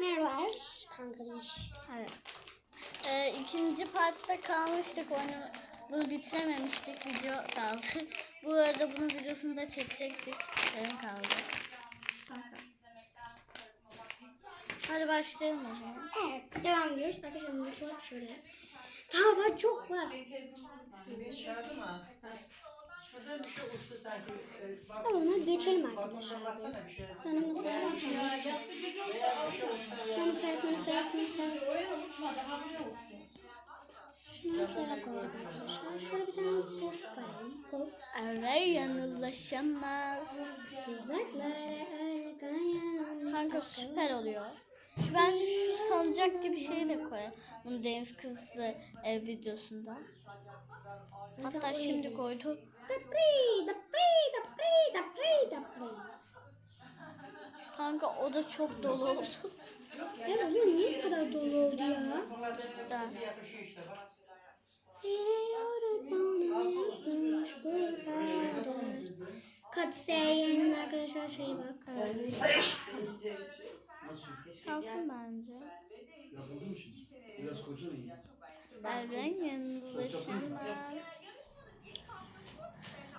Merhabalar kankalar. Evet. Ee, ikinci partta kalmıştık. Oyunu, bunu bitirememiştik. Video kaldı. Bu arada bunun videosunu da çekecektik. Yarım kaldı. Kanka. Hadi başlayalım o zaman. Evet devam ediyoruz. Arkadaşlar bu şu an şöyle. Daha var çok var. Dışarıda mı? Şurada bir şey uçtu sanki. Ee, bak- Salona geçelim arkadaşlar. Baksana bir şey. Sana mesela manifest manifest manifest. Şunu şöyle koyduk arkadaşlar. Şöyle bir tane pof koyalım. Pof. Yanılaşamaz. Tuzaklara ayakayan. Kanka süper oluyor. Şu bence şu salıncak gibi şeyi de koy. Bunu Deniz Kızı ev videosunda. Hatta şimdi koydu. Kanka o da çok dolu oldu. Ya bu niye bu kadar dolu oldu ya? Kadar. Kaç seyin arkadaşlar şey bak. Kalsın bence. Yapıldı mı şimdi? Biraz koysana iyi. Erren yanılaşamaz.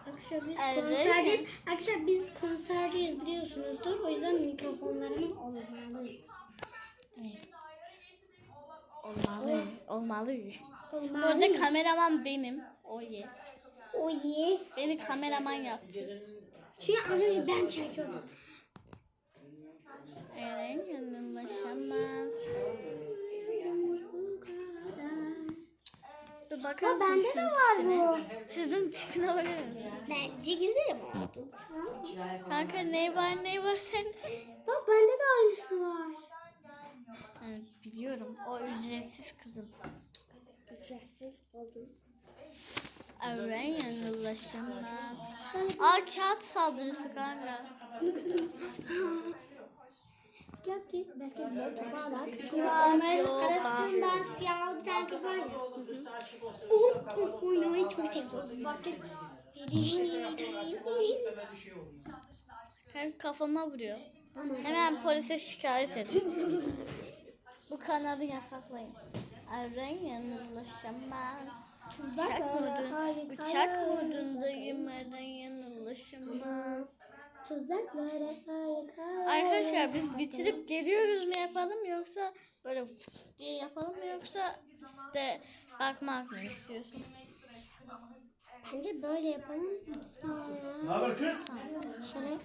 Arkadaşlar biz Evet. konserdeyiz. Arkadaşlar biz konserdeyiz biliyorsunuzdur. O yüzden mikrofonlarımız olmalı. Olmalı. Olmalı. Bu Olmalı. arada kameraman benim. O ye. O iyi. Beni kameraman yaptı. Çünkü az önce ben çekiyordum. Bakar Ya bende de tipine? var Sizin tipine bakar mısın? Bence güzelim oldu. Kanka ne var ne var sen? Bak bende de aynısı var. Evet, biliyorum. O ücretsiz kızım. Ücretsiz oldu. Eren yanılaşamaz. Aa kağıt saldırısı kanka. Gel ki basketbol topu alak. Çünkü onların arasından siyah bir tane kız var ya. O top oynamayı çok seviyorum. Basket... Kanka kafama vuruyor. Hemen polise şikayet edin. Bu kanalı yasaklayın. Eren yanılaşamaz. Bıçak Tuzaklara vurdun, bıçak hayır. vurdundayım Eren yanılaşamaz. Tuzaklara. Arkadaşlar biz bitirip geliyoruz mu yapalım yoksa böyle diye yapalım mı yoksa işte bakmak mı istiyorsun? Bence böyle yapalım. Ne Sonra haber kız? şöyle.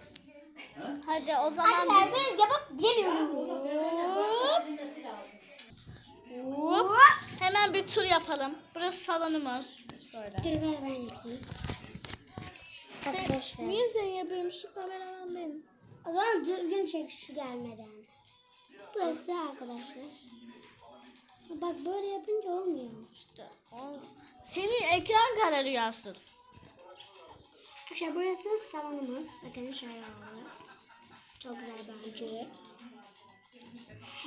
Hadi o zaman Hadi biz derseniz yapıp geliyoruz. Hop. hemen bir tur yapalım. Burası salonumuz. Böyle. Dur ver ben yapayım. Arkadaşlar. Niye sen yapıyorsun? Şu kameraman benim. O zaman düzgün çek şu gelmeden. Burası arkadaşlar. Bak böyle yapınca olmuyor. İşte. Senin ekran kararıyor asıl. Arkadaşlar burası salonumuz. Bakın şöyle oldu. Çok güzel bence.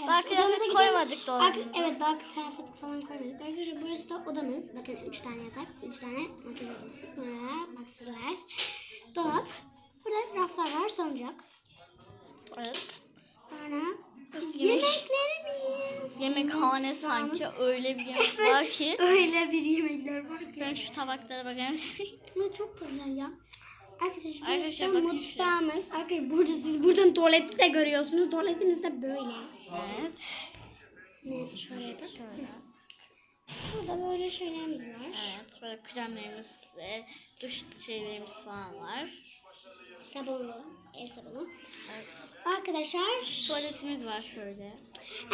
Daha kıyafet koymadık doğru düzgün. Evet daha kıyafet falan koymadık. Arkadaşlar burası da odamız. Bakın 3 tane yatak, 3 tane odası. Burada baksırlar. Dolap. Burada raflar var salıncak. Evet. Sonra yemek- yemeklerimiz. Yemekhane sanki öyle bir yemek var ki. Öyle bir yemekler var ki. Ben şu tabaklara bakar mısın? Çok güzel ya. Arkadaşlar Arkadaşlar bakın mutfağımız. Arkadaşlar burada siz buradan tuvaleti de görüyorsunuz. Tuvaletimiz de böyle. Evet. Ne şöyle yapalım. Burada böyle şeylerimiz var. Evet böyle kremlerimiz, e, duş şeylerimiz falan var. Sabunlu, el sabunu. Arkadaşlar, Tuvaletimiz var şöyle.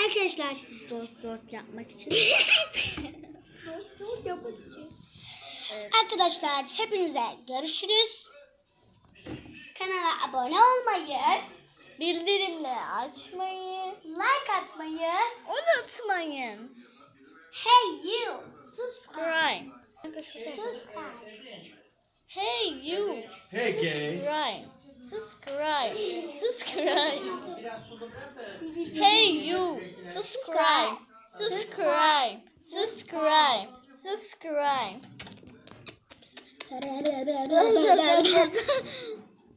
arkadaşlar. Zor zor yapmak için. Çok çok yapıcı. Arkadaşlar hepinize görüşürüz. Kanala abone olmayı, Bildirimleri açmayı like atmayı, unutmayın. hey you, subscribe. Subscribe. Subscribe. Hey you. Hey gay. Subscribe. Subscribe. Subscribe. Hey you. Subscribe. Subscribe. Subscribe. Subscribe.